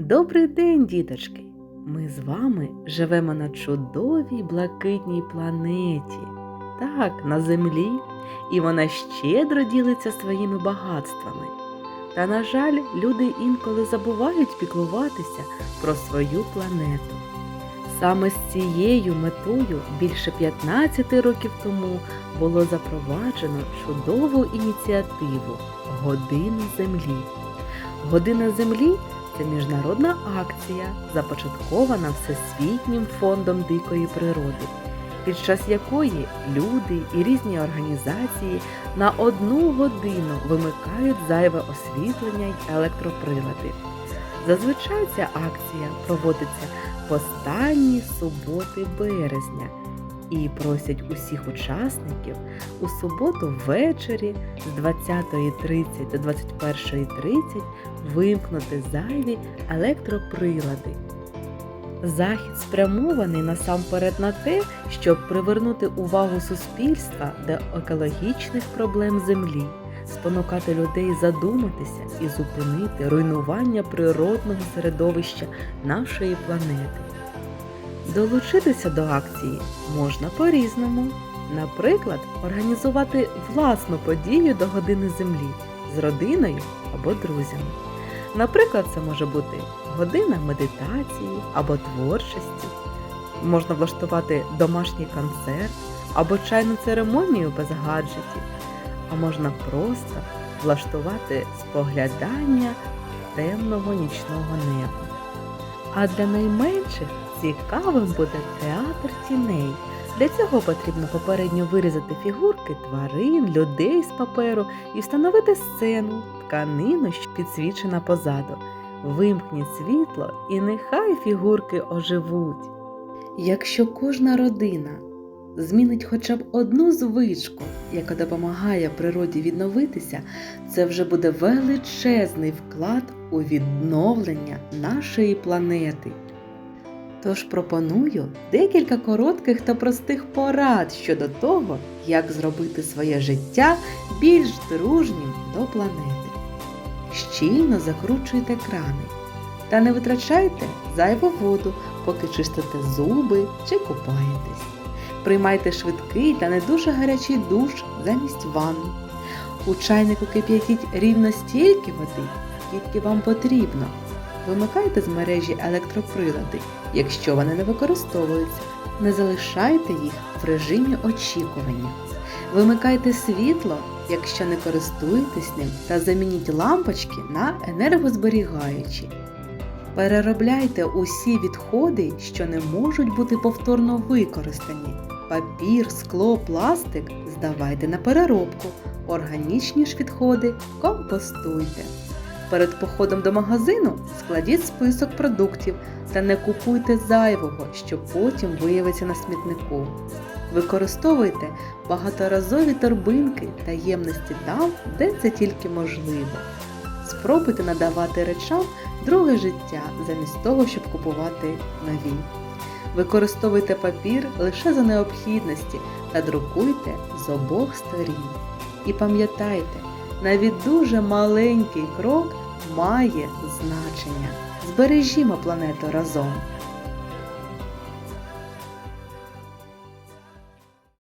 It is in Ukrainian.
Добрий день, діточки! Ми з вами живемо на чудовій блакитній планеті. Так, на землі, і вона щедро ділиться своїми багатствами. Та, на жаль, люди інколи забувають піклуватися про свою планету. Саме з цією метою більше 15 років тому було запроваджено чудову ініціативу Година Землі. Година Землі це міжнародна акція, започаткована Всесвітнім фондом дикої природи, під час якої люди і різні організації на одну годину вимикають зайве освітлення й електроприлади. Зазвичай ця акція проводиться в останні суботи березня і просять усіх учасників у суботу ввечері з 20.30 до 21.30 вимкнути зайві електроприлади. Захід спрямований насамперед на те, щоб привернути увагу суспільства до екологічних проблем Землі, спонукати людей задуматися і зупинити руйнування природного середовища нашої планети. Долучитися до акції можна по-різному. Наприклад, організувати власну подію до години землі з родиною або друзями. Наприклад, це може бути година медитації або творчості. Можна влаштувати домашній концерт або чайну церемонію без гаджетів, а можна просто влаштувати споглядання темного нічного неба. А для найменших цікавим буде театр тіней. Для цього потрібно попередньо вирізати фігурки тварин, людей з паперу і встановити сцену, тканину, що підсвічена позаду. Вимкніть світло і нехай фігурки оживуть. Якщо кожна родина змінить хоча б одну звичку, яка допомагає природі відновитися, це вже буде величезний вклад у відновлення нашої планети. Тож пропоную декілька коротких та простих порад щодо того, як зробити своє життя більш дружнім до планети. Щільно закручуйте крани та не витрачайте зайву воду, поки чистите зуби чи купаєтесь. Приймайте швидкий та не дуже гарячий душ замість ванни. У чайнику кип'ятіть рівно стільки води, скільки вам потрібно. Вимикайте з мережі електроприлади, якщо вони не використовуються. Не залишайте їх в режимі очікування. Вимикайте світло, якщо не користуєтесь ним, та замініть лампочки на енергозберігаючі. Переробляйте усі відходи, що не можуть бути повторно використані. Папір, скло, пластик здавайте на переробку. Органічні ж відходи компостуйте. Перед походом до магазину складіть список продуктів та не купуйте зайвого, що потім виявиться на смітнику. Використовуйте багаторазові торбинки та ємності там, де це тільки можливо. Спробуйте надавати речам друге життя замість того, щоб купувати нові. Використовуйте папір лише за необхідності та друкуйте з обох сторін. І пам'ятайте, навіть дуже маленький крок має значення. Збережімо планету разом.